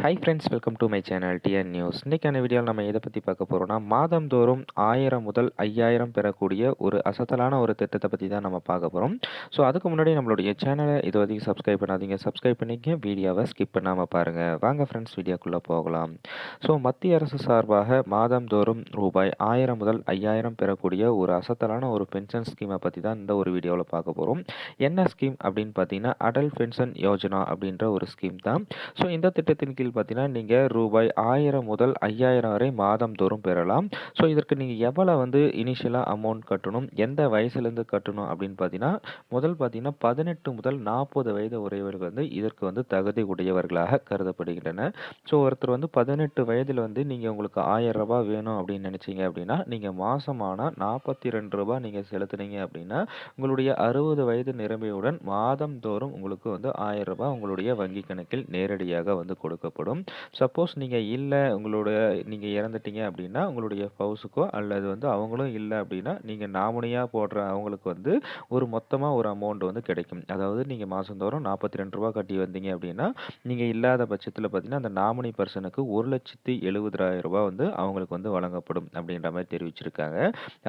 Hi friends welcome to my channel TN news இன்றைக்கான வீடியோவில் நம்ம எதை பற்றி பார்க்க போகிறோம்னா மாதந்தோறும் ஆயிரம் முதல் ஐயாயிரம் பெறக்கூடிய ஒரு அசத்தலான ஒரு திட்டத்தை பற்றி தான் நம்ம பார்க்க போகிறோம் ஸோ அதுக்கு முன்னாடி நம்மளுடைய சேனலை இது வரைக்கும் சப்ஸ்கிரைப் பண்ணாதீங்க. சப்ஸ்கிரைப் பண்ணிக்க வீடியோவை ஸ்கிப் பண்ணாமல் பாருங்கள் வாங்க ஃப்ரெண்ட்ஸ் வீடியோக்குள்ளே போகலாம். ஸோ மத்திய அரசு சார்பாக மாதந்தோறும் ரூபாய் ஆயிரம் முதல் ஐயாயிரம் பெறக்கூடிய ஒரு அசத்தலான ஒரு பென்ஷன் ஸ்கீமை பற்றி தான் இந்த ஒரு வீடியோவில் பார்க்க போகிறோம் என்ன ஸ்கீம் அப்படின்னு பார்த்தீங்கன்னா அடல் பென்ஷன் யோஜனா அப்படின்ற ஒரு ஸ்கீம் தான். ஸோ இந்த திட்டத்தின் கீழ் பார்த்தீங்கன்னா நீங்கள் ரூபாய் ஆயிரம் முதல் ஐயாயிரம் வரை மாதம் தோறும் பெறலாம். ஸோ இதற்கு நீங்கள் எவ்வளோ வந்து இனிஷியலாக அமௌண்ட் கட்டணும் எந்த வயசுலேருந்து கட்டணும் அப்படின்னு பார்த்தீங்கன்னா முதல் பார்த்தீங்கன்னா பதினெட்டு முதல் நாற்பது வயது உடையவர்கள் வந்து இதற்கு வந்து தகுதி உடையவர்களாக கருதப்படுகின்றன ஸோ ஒருத்தர் வந்து பதினெட்டு வயதில் வந்து நீங்கள் உங்களுக்கு ஆயிரம் ரூபாய் வேணும் அப்படின்னு நினச்சிங்க அப்படின்னா நீங்கள் மாதமானால் நாற்பத்தி ரெண்டு ரூபாய் நீங்கள் செலுத்துனீங்க அப்படின்னா உங்களுடைய அறுபது வயது நிரம்பியவுடன் மாதந்தோறும் உங்களுக்கு வந்து ஆயிரம் ரூபாய் உங்களுடைய வங்கி கணக்கில் நேரடியாக வந்து தேவைப்படும். சப்போஸ் நீங்கள் இல்லை உங்களோட நீங்கள் இறந்துட்டீங்க அப்படின்னா உங்களுடைய ஸ்பௌஸுக்கோ அல்லது வந்து அவங்களும் இல்லை அப்படின்னா நீங்கள் நாமினியாக போடுற அவங்களுக்கு வந்து ஒரு மொத்தமாக ஒரு அமௌண்ட் வந்து கிடைக்கும். அதாவது நீங்கள் மாதந்தோறும் நாற்பத்தி ரெண்டு ரூபா கட்டி வந்தீங்க அப்படின்னா நீங்கள் இல்லாத பட்சத்தில் பார்த்தீங்கன்னா அந்த நாமினி பர்சனுக்கு ஒரு லட்சத்தி எழுபதாயிரம் ரூபாய் வந்து அவங்களுக்கு வந்து வழங்கப்படும் அப்படின்ற மாதிரி தெரிவிச்சிருக்காங்க.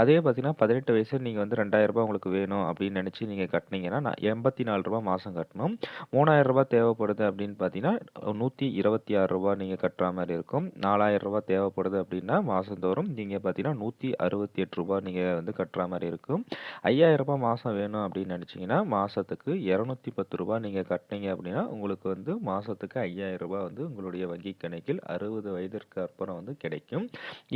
அதே பார்த்தீங்கன்னா பதினெட்டு வயசு நீங்கள் வந்து ரெண்டாயிரம் ரூபாய் உங்களுக்கு வேணும் அப்படின்னு நினச்சி நீங்கள் கட்டினீங்கன்னா நான் எண்பத்தி நாலு ரூபா மாதம் கட்டணும். மூணாயிரம் ரூபாய் தேவைப்படுது அப்படின்னு பார்த்தீங்கன்னா நூற்றி இருபது இருபத்தி ஆறு ரூபா நீங்கள் கட்டுற மாதிரி இருக்கும். நாலாயிரம் ரூபா தேவைப்படுது அப்படின்னா மாதந்தோறும் நீங்கள் பார்த்தீங்கன்னா நூற்றி அறுபத்தி எட்டு ரூபா நீங்கள் வந்து கட்டுற மாதிரி இருக்கும். ஐயாயிரம் மாதம் வேணும் அப்படின்னு நினச்சிங்கன்னா மாதத்துக்கு இரநூத்தி பத்து ரூபா நீங்கள் கட்டினீங்க அப்படின்னா உங்களுக்கு வந்து மாதத்துக்கு ஐயாயிரம் ரூபா வந்து உங்களுடைய வங்கி கணக்கில் அறுபது வயதிற்கு அப்புறம் வந்து கிடைக்கும்.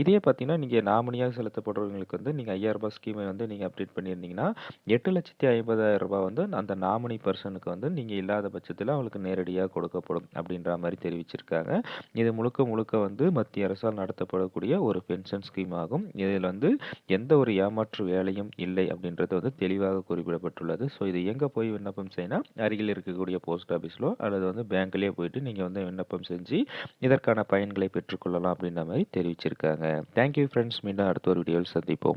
இதே பார்த்தீங்கன்னா நீங்கள் நாமினியாக செலுத்தப்படுறவங்களுக்கு வந்து நீங்கள் ஐயாயிரம் ரூபாய் ஸ்கீமை வந்து நீங்கள் அப்டேட் பண்ணியிருந்தீங்கன்னா எட்டு லட்சத்தி ஐம்பதாயிரம் ரூபாய் வந்து அந்த நாமினி பர்சனுக்கு வந்து நீங்கள் இல்லாத பட்சத்தில் அவங்களுக்கு நேரடியாக கொடுக்கப்படும் அப்படின்ற மாதிரி அறிவிச்சிருக்காங்க. இது முழுக்க முழுக்க வந்து மத்திய அரசால் நடத்தப்படக்கூடிய ஒரு பென்ஷன் ஸ்கீம் ஆகும். இதில் வந்து எந்த ஒரு ஏமாற்று வேலையும் இல்லை அப்படின்றது வந்து தெளிவாக குறிப்பிடப்பட்டுள்ளது. ஸோ இது எங்கே போய் விண்ணப்பம் செய்யணும் அருகில் இருக்கக்கூடிய போஸ்ட் ஆஃபீஸ்லோ அல்லது வந்து பேங்க்லேயே போயிட்டு நீங்கள் வந்து விண்ணப்பம் செஞ்சு இதற்கான பயன்களை பெற்றுக்கொள்ளலாம் அப்படின்ற மாதிரி தெரிவிச்சிருக்காங்க. தேங்க்யூ ஃப்ரெண்ட்ஸ் மீண்டும் அடுத்த ஒரு வீடியோவில் சந்திப்போம்.